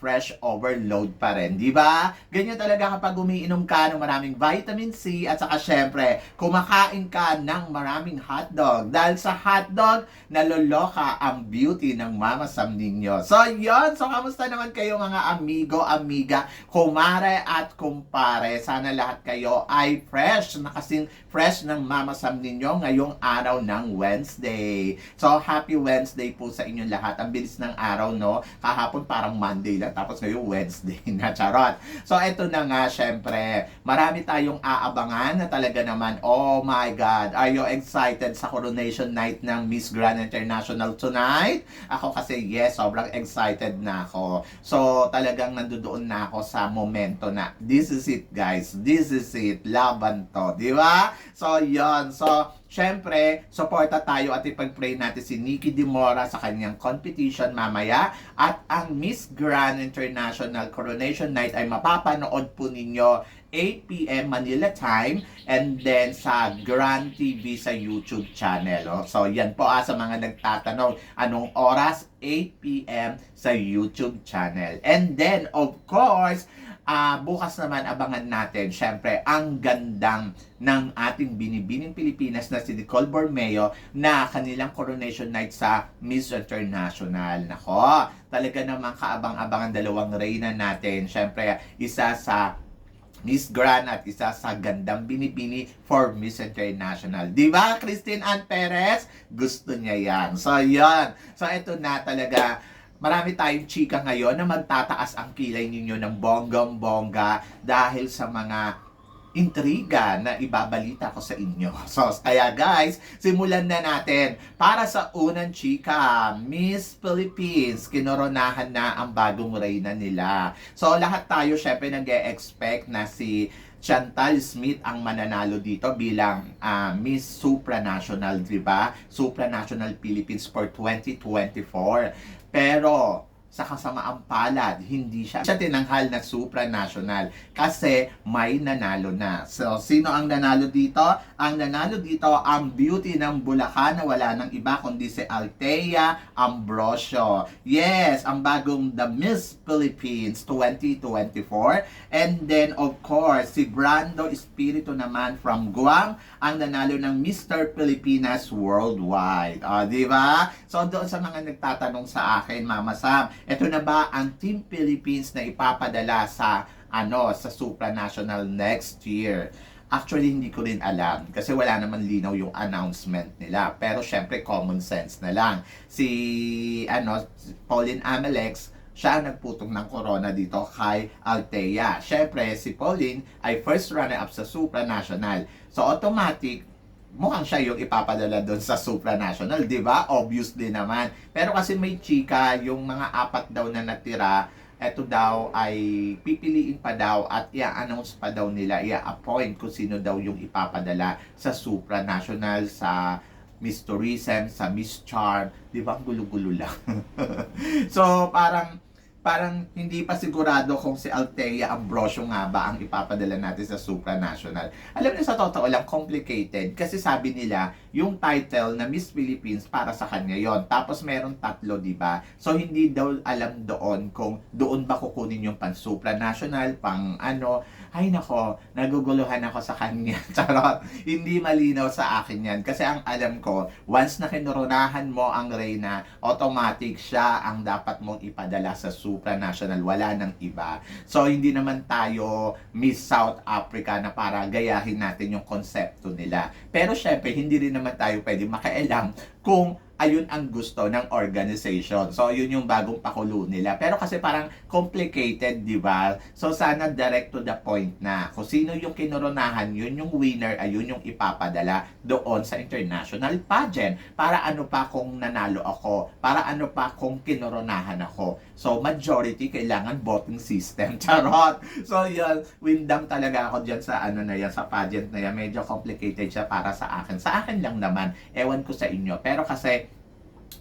fresh overload pa rin, di ba? Ganyan talaga kapag umiinom ka ng maraming vitamin C at saka syempre, kumakain ka ng maraming hotdog. Dahil sa hotdog, naloloka ang beauty ng mama Sam ninyo. So, yon So, kamusta naman kayo mga amigo, amiga, kumare at kumpare? Sana lahat kayo ay fresh, na kasing fresh ng mama Sam ninyo ngayong araw ng Wednesday. So, happy Wednesday po sa inyong lahat. Ang bilis ng araw, no? Kahapon parang Monday lang, tapos ngayon Wednesday na, charot. So, eto na nga, syempre, marami tayong aabangan na talaga naman, oh my God, are you excited sa coronation night ng Miss Grand International tonight? Ako kasi, yes, sobrang excited na ako. So, talagang nandoon na ako sa momento na, this is it, guys. This is it. Laban to. Di ba? So, yon So, Siyempre, suporta tayo at ipag-pray natin si Nikki Dimora sa kanyang competition mamaya. At ang Miss Grand International Coronation Night ay mapapanood po ninyo 8pm Manila time and then sa Grand TV sa YouTube channel. Oh. So yan po ah, sa mga nagtatanong anong oras 8pm sa YouTube channel. And then of course, Ah, bukas naman abangan natin, syempre, ang gandang ng ating binibining Pilipinas na si Nicole Bormeo na kanilang coronation night sa Miss International. Nako, talaga namang kaabang-abangan dalawang reyna natin. Syempre, isa sa Miss Grand at isa sa gandang binibini for Miss International. Di ba, Christine Ann Perez? Gusto niya yan. So, yan. So, ito na talaga marami tayong chika ngayon na magtataas ang kilay ninyo ng bonggang-bongga dahil sa mga intriga na ibabalita ko sa inyo. So, kaya guys, simulan na natin. Para sa unang chika, Miss Philippines, kinoronahan na ang bagong reyna nila. So, lahat tayo syempre nag-e-expect na si Chantal Smith ang mananalo dito bilang ah, Miss Supranational, di ba? Supranational Philippines for 2024. Pero sa kasamaang palad, hindi siya siya tinanghal na supranational kasi may nanalo na. So, sino ang nanalo dito? Ang nanalo dito ang beauty ng Bulacan na wala nang iba kundi si Althea Ambrosio. Yes, ang bagong The Miss Philippines 2024. And then, of course, si Brando Espiritu naman from Guam ang nanalo ng Mr. Pilipinas Worldwide. O, di ba? So, doon sa mga nagtatanong sa akin, Mama Sam, ito na ba ang Team Philippines na ipapadala sa ano sa supranational next year? Actually, hindi ko rin alam kasi wala naman linaw yung announcement nila. Pero syempre, common sense na lang. Si, ano, Pauline Amalex, siya ang nagputong ng corona dito kay Althea. Syempre, si Pauline ay first runner-up sa supranational. So, automatic, mukhang siya yung ipapadala doon sa supranational, di ba? Obviously naman. Pero kasi may chika, yung mga apat daw na natira, eto daw ay pipiliin pa daw at i-announce pa daw nila, i-appoint kung sino daw yung ipapadala sa supranational, sa Miss Tourism, sa Miss Charm, di ba? Gulo-gulo lang. so, parang parang hindi pa sigurado kung si Althea Ambrosio nga ba ang ipapadala natin sa supranational. Alam niyo sa totoo lang, complicated. Kasi sabi nila, yung title na Miss Philippines para sa kanya yon Tapos meron tatlo, di ba? So hindi daw alam doon kung doon ba kukunin yung pan supranational, pang ano. Ay nako, naguguluhan ako sa kanya. Charot. Hindi malinaw sa akin yan. Kasi ang alam ko, once na kinoronahan mo ang Reyna, automatic siya ang dapat mong ipadala sa supranational. Wala nang iba. So, hindi naman tayo Miss South Africa na para gayahin natin yung konsepto nila. Pero syempre, hindi rin naman tayo pwede makialam kung ayun ang gusto ng organization. So, yun yung bagong pakulo nila. Pero kasi parang complicated, di ba? So, sana direct to the point na kung sino yung kinoronahan, yun yung winner, ayun yung ipapadala doon sa international pageant. Para ano pa kung nanalo ako? Para ano pa kung kinoronahan ako? So, majority, kailangan voting system. Charot! So, yun, windam talaga ako dyan sa ano na yan, sa pageant na yan. Medyo complicated siya para sa akin. Sa akin lang naman, ewan ko sa inyo. Pero kasi,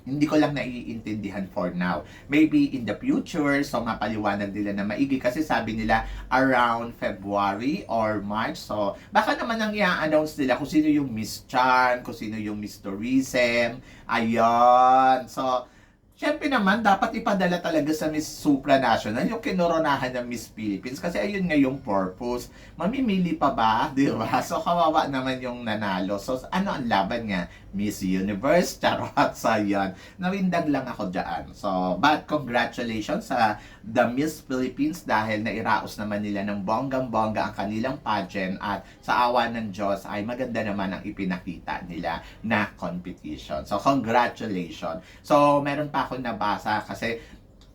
hindi ko lang naiintindihan for now. Maybe in the future, so mapaliwanag nila na maigi kasi sabi nila around February or March. So, baka naman ang i-announce nila kung sino yung Miss Chan, kung sino yung Miss Tourism. Ayun. So, Siyempre naman, dapat ipadala talaga sa Miss Supranational yung kinoronahan ng Miss Philippines kasi ayun nga yung purpose. Mamimili pa ba? Di ba? So, kawawa naman yung nanalo. So, ano ang laban nga? Miss Universe? Charot sa yan. Nawindag lang ako dyan. So, but congratulations sa The Miss Philippines dahil nairaos naman nila ng bonggang-bongga ang kanilang pageant at sa awa ng Diyos ay maganda naman ang ipinakita nila na competition. So, congratulations. So, meron pa ako nabasa kasi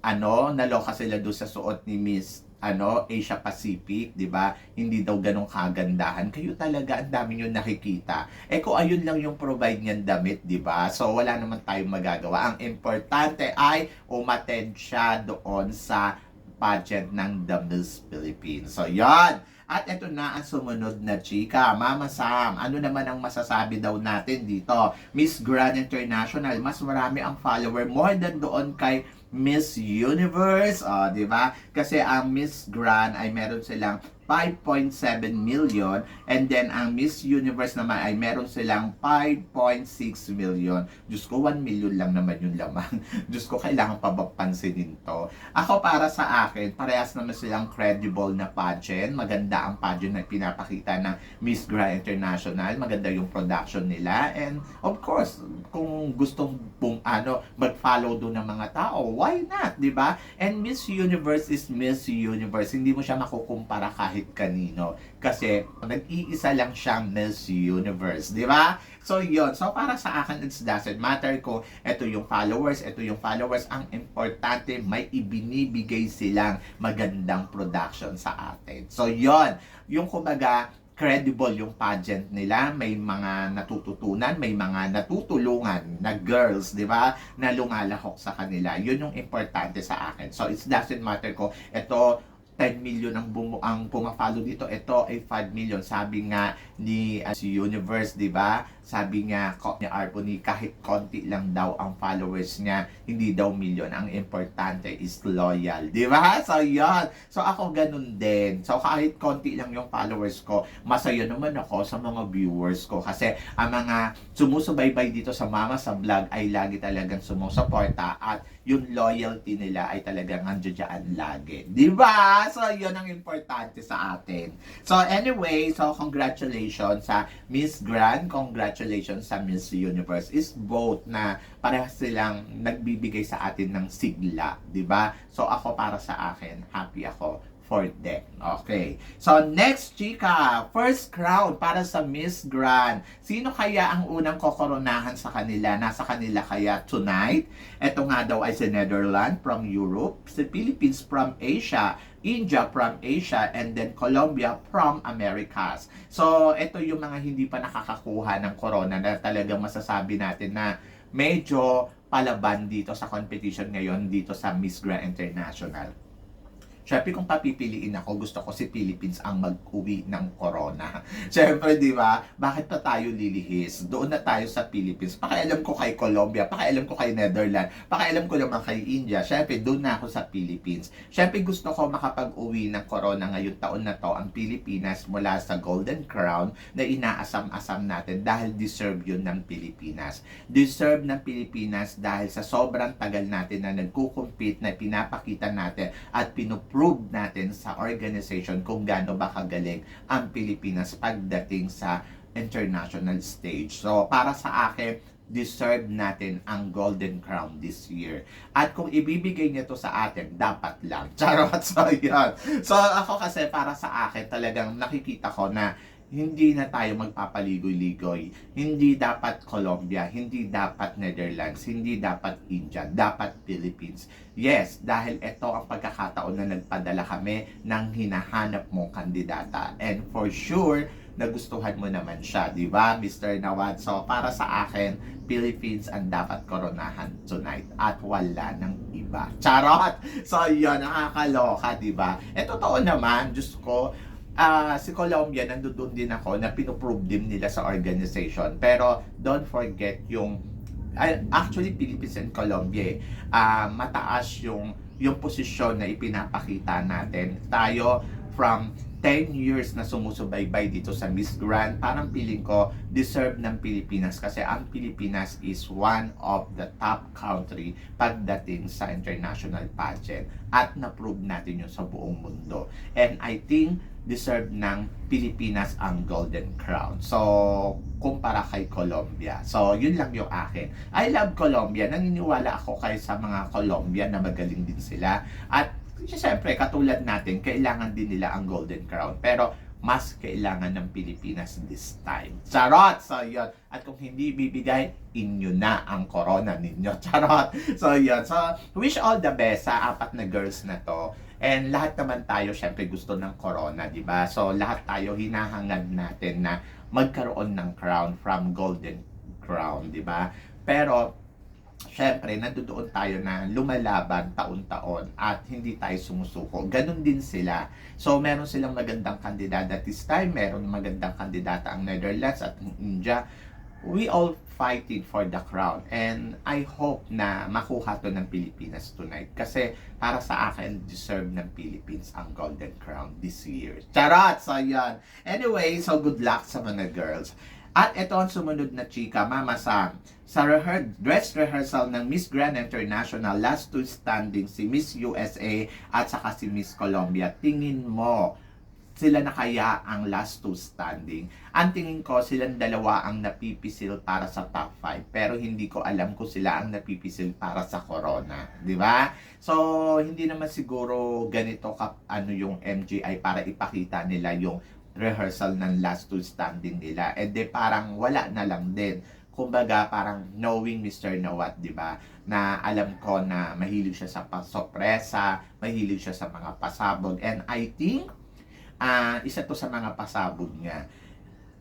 ano, naloka sila doon sa suot ni Miss ano, Asia Pacific, 'di ba? Hindi daw ganong kagandahan. Kayo talaga ang dami niyo nakikita. Eh kung ayun lang yung provide niyan damit, 'di ba? So wala naman tayong magagawa. Ang importante ay umattend siya doon sa pageant ng The Miss Philippines. So, yan. At ito na ang sumunod na chika. Mama Sam, ano naman ang masasabi daw natin dito? Miss Grand International, mas marami ang follower more than doon kay Miss Universe. O, di ba? Kasi ang Miss Grand ay meron silang 5.7 million and then ang Miss Universe naman ay meron silang 5.6 million. Diyos ko, 1 million lang naman yung laman. Diyos ko, kailangan pa ba pansinin to? Ako para sa akin, parehas naman silang credible na pageant. Maganda ang pageant na pinapakita ng Miss Grand International. Maganda yung production nila. And of course, kung gustong bung, ano, mag-follow doon ng mga tao, why not? 'di ba? And Miss Universe is Miss Universe. Hindi mo siya makukumpara kahit kanino. Kasi nag-iisa lang siyang Miss Universe. 'di ba? So, yon So, para sa akin, it doesn't matter ko ito yung followers, ito yung followers. Ang importante, may ibinibigay silang magandang production sa atin. So, yon Yung kumbaga, credible yung pageant nila, may mga natututunan, may mga natutulungan na girls, di ba, na lumalahok sa kanila. Yun yung importante sa akin. So, it doesn't matter ko, ito, 10 million ang bumu ang pumapalo dito. Ito ay 5 million. Sabi nga ni uh, si Universe, 'di ba? Sabi nga ko ni Arboni kahit konti lang daw ang followers niya, hindi daw million. Ang importante is loyal, 'di ba? So 'yan. So ako ganun din. So kahit konti lang yung followers ko, masaya naman ako sa mga viewers ko kasi ang mga sumusubaybay dito sa Mama sa vlog ay lagi talagang sumusuporta at yung loyalty nila ay talagang nandiyan lagi. 'Di ba? So, yun ang importante sa atin. So, anyway, so congratulations sa Miss Grand, congratulations sa Miss Universe. Is both na parehas silang nagbibigay sa atin ng sigla, 'di ba? So, ako para sa akin, happy ako for them. Okay. So, next, chika. First crown para sa Miss Grand. Sino kaya ang unang kokoronahan sa kanila? Nasa kanila kaya tonight? Ito nga daw ay si Netherlands from Europe, si Philippines from Asia, India from Asia, and then Colombia from Americas. So, ito yung mga hindi pa nakakakuha ng corona na talagang masasabi natin na medyo palaban dito sa competition ngayon dito sa Miss Grand International. Siyempre, kung papipiliin ako, gusto ko si Philippines ang mag-uwi ng corona. Siyempre, di ba? Bakit pa tayo lilihis? Doon na tayo sa Philippines. Pakialam ko kay Colombia, pakialam ko kay Netherlands, pakialam ko naman kay India. Siyempre, doon na ako sa Philippines. Siyempre, gusto ko makapag-uwi ng corona ngayong taon na to ang Pilipinas mula sa Golden Crown na inaasam-asam natin dahil deserve yun ng Pilipinas. Deserve ng Pilipinas dahil sa sobrang tagal natin na nagkukumpit na pinapakita natin at pinup prove natin sa organization kung gaano ba kagaling ang Pilipinas pagdating sa international stage. So, para sa akin, deserve natin ang Golden Crown this year. At kung ibibigay niya to sa atin, dapat lang. Charot, so yun. So, ako kasi para sa akin, talagang nakikita ko na hindi na tayo magpapaligoy-ligoy. Hindi dapat Colombia, hindi dapat Netherlands, hindi dapat India, dapat Philippines. Yes, dahil ito ang pagkakataon na nagpadala kami ng hinahanap mong kandidata. And for sure, nagustuhan mo naman siya, di ba, Mr. Nawad? So, para sa akin, Philippines ang dapat koronahan tonight at wala ng iba. Charot! So, yun, nakakaloka, di ba? Eh, totoo naman, Diyos ko, ah si Colombia, nandoon din ako na pinoprove din nila sa organization. Pero, don't forget yung actually Philippines and Colombia ah, mataas yung yung posisyon na ipinapakita natin. Tayo from 10 years na sumusubaybay dito sa Miss Grand, parang feeling ko deserve ng Pilipinas kasi ang Pilipinas is one of the top country pagdating sa international pageant at na-prove natin yun sa buong mundo. And I think deserve ng Pilipinas ang Golden Crown. So, kumpara kay Colombia. So, yun lang yung akin. I love Colombia. Naniniwala ako kay sa mga Colombia na magaling din sila. At Siyempre, katulad natin, kailangan din nila ang Golden Crown. Pero, mas kailangan ng Pilipinas this time. Charot! So, yun. At kung hindi bibigay, inyo na ang corona ninyo. Charot! So, yun. So, wish all the best sa apat na girls na to. And lahat naman tayo, syempre, gusto ng corona, di ba? So, lahat tayo hinahangad natin na magkaroon ng crown from Golden Crown, di ba? Pero, syempre, nandoon tayo na lumalaban taon-taon at hindi tayo sumusuko. Ganon din sila. So, meron silang magandang kandidata this time. Meron magandang kandidata ang Netherlands at India. We all fighting for the crown. And I hope na makuha to ng Pilipinas tonight. Kasi para sa akin, deserve ng Philippines ang Golden Crown this year. Charot! So, yan. Anyway, so good luck sa mga girls. At ito ang sumunod na chika, Mama Sam. Sa rehe- dress rehearsal ng Miss Grand International, last two standing si Miss USA at saka si Miss Colombia. Tingin mo, sila na kaya ang last two standing. Ang tingin ko, silang dalawa ang napipisil para sa top 5. Pero hindi ko alam kung sila ang napipisil para sa corona. Di ba? So, hindi naman siguro ganito ka, ano yung MGI para ipakita nila yung rehearsal ng last two standing nila. And de parang wala na lang din. Kumbaga, parang knowing Mr. Nawat, di ba? Na alam ko na mahilig siya sa pasopresa, mahilig siya sa mga pasabog. And I think, ah isa to sa mga pasabog niya.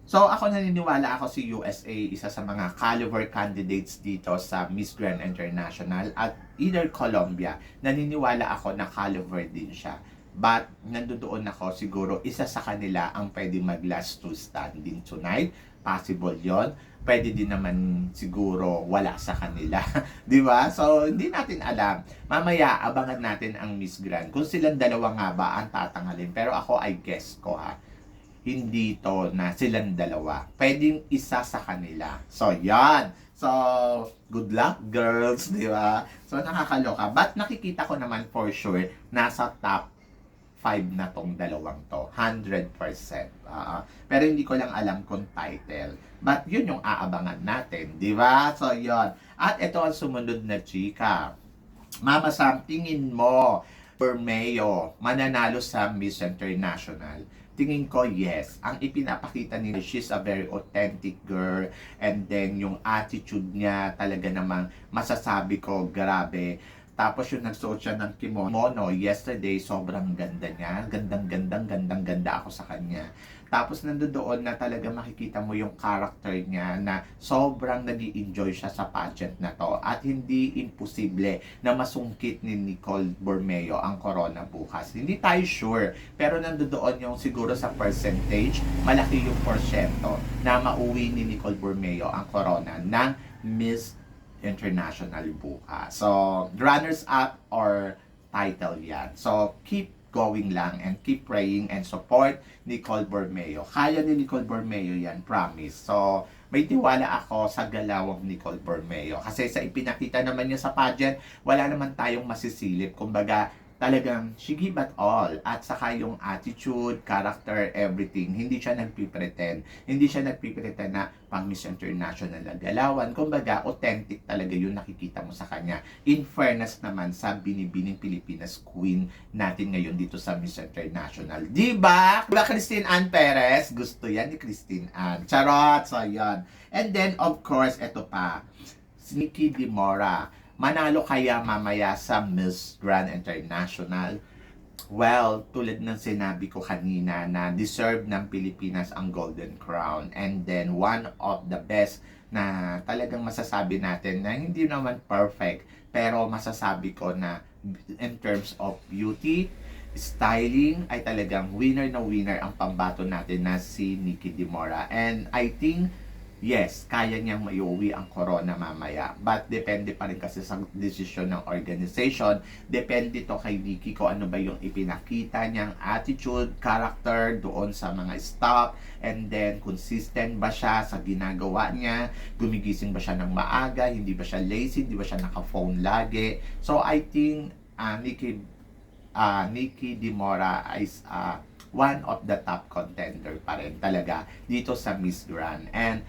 So ako naniniwala ako si USA isa sa mga caliber candidates dito sa Miss Grand International at either Colombia naniniwala ako na caliber din siya. But nandoon ako siguro isa sa kanila ang pwede mag last two standing tonight. Possible yon Pwede din naman siguro wala sa kanila. Di ba? So, hindi natin alam. Mamaya, abangan natin ang Miss Grand. Kung silang dalawa nga ba ang tatangalin. Pero ako, I guess ko ha hindi to na silang dalawa. Pwedeng isa sa kanila. So, yan. So, good luck, girls, di ba? So, nakakaloka. But nakikita ko naman for sure, nasa top 5 na tong dalawang to. 100%. Ah, pero hindi ko lang alam kung title. But yun yung aabangan natin, di ba? So, yon At ito ang sumunod na chika. Mama Sam, tingin mo, Bermeo, mananalo sa Miss International? Tingin ko, yes. Ang ipinapakita nila, she's a very authentic girl. And then, yung attitude niya, talaga namang masasabi ko, grabe. Tapos yung nagsuot siya ng kimono yesterday, sobrang ganda niya. Gandang, gandang, gandang, ganda ako sa kanya. Tapos nandoon na talaga makikita mo yung character niya na sobrang nag enjoy siya sa pageant na to. At hindi imposible na masungkit ni Nicole Bormeo ang corona bukas. Hindi tayo sure. Pero nandoon yung siguro sa percentage, malaki yung porsyento na mauwi ni Nicole Bormeo ang corona ng Miss International bukas. So, runners up or title yan. So, keep going lang and keep praying and support Nicole Bormeo. Kaya ni Nicole Bormeo yan, promise. So, may tiwala ako sa galawang Nicole Bormeo. Kasi sa ipinakita naman niya sa pageant, wala naman tayong masisilip. Kumbaga, talagang she give it all. At saka yung attitude, character, everything. Hindi siya nagpipretend. Hindi siya nagpipretend na pang Miss International na galawan. Kumbaga, authentic talaga yung nakikita mo sa kanya. In fairness naman sa binibining Pilipinas Queen natin ngayon dito sa Miss International. Di ba? Diba Christine Ann Perez? Gusto yan ni Christine Ann. Charot! So, yan. And then, of course, eto pa. Si Nikki Dimora manalo kaya mamaya sa Miss Grand International? well, tulad ng sinabi ko kanina na deserve ng Pilipinas ang Golden Crown. And then, one of the best na talagang masasabi natin na hindi naman perfect, pero masasabi ko na in terms of beauty, styling, ay talagang winner na winner ang pambato natin na si Nikki Dimora. And I think yes, kaya niyang maiuwi ang corona mamaya. But depende pa rin kasi sa desisyon ng organization. Depende to kay Vicky kung ano ba yung ipinakita niyang attitude, character doon sa mga staff. And then, consistent ba siya sa ginagawa niya? Gumigising ba siya ng maaga? Hindi ba siya lazy? Hindi ba siya naka-phone lagi? So, I think uh, Nikki, uh, Nikki Dimora is uh, one of the top contender pa rin talaga dito sa Miss Grand. And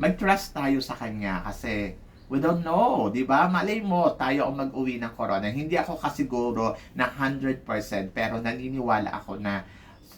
mag-trust tayo sa kanya kasi we don't know, di ba? Malay mo, tayo ang mag-uwi ng corona. Hindi ako kasiguro na 100% pero naniniwala ako na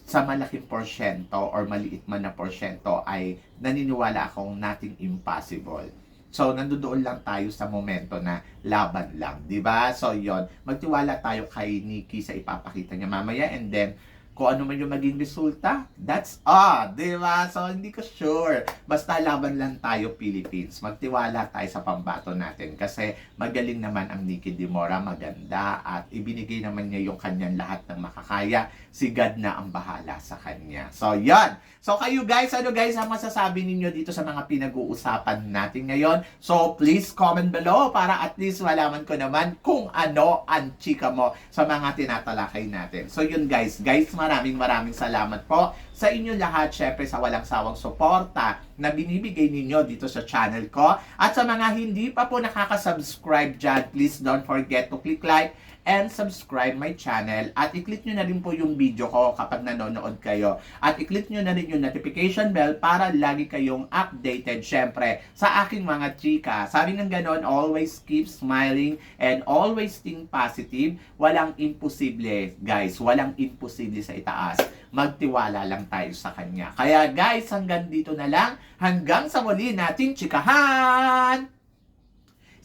sa malaking porsyento or maliit man na porsyento ay naniniwala akong nothing impossible. So, nandoon lang tayo sa momento na laban lang, di ba? So, yon magtiwala tayo kay Nikki sa ipapakita niya mamaya and then kung ano man yung maging resulta, that's all, di ba? So, hindi ko sure. Basta laban lang tayo, Philippines. Magtiwala tayo sa pambato natin kasi magaling naman ang Nikki Dimora, maganda, at ibinigay naman niya yung kanyang lahat ng makakaya. Si God na ang bahala sa kanya. So, yon. So, kayo guys, ano guys ang masasabi ninyo dito sa mga pinag-uusapan natin ngayon? So, please comment below para at least malaman ko naman kung ano ang chika mo sa mga tinatalakay natin. So, yun guys. Guys, maraming maraming salamat po sa inyo lahat, syempre sa walang sawang suporta na binibigay ninyo dito sa channel ko. At sa mga hindi pa po nakaka-subscribe dyan, please don't forget to click like and subscribe my channel. At i-click nyo na rin po yung video ko kapag nanonood kayo. At i-click nyo na rin yung notification bell para lagi kayong updated, syempre, sa aking mga chika. Sabi ng ganon, always keep smiling and always think positive. Walang imposible, guys. Walang imposible sa itaas. Magtiwala lang tayo sa kanya. Kaya guys, hanggang dito na lang. Hanggang sa muli nating chikahan!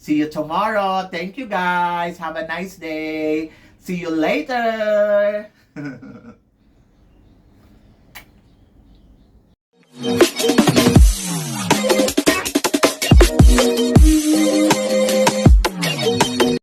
See you tomorrow. Thank you guys. Have a nice day. See you later.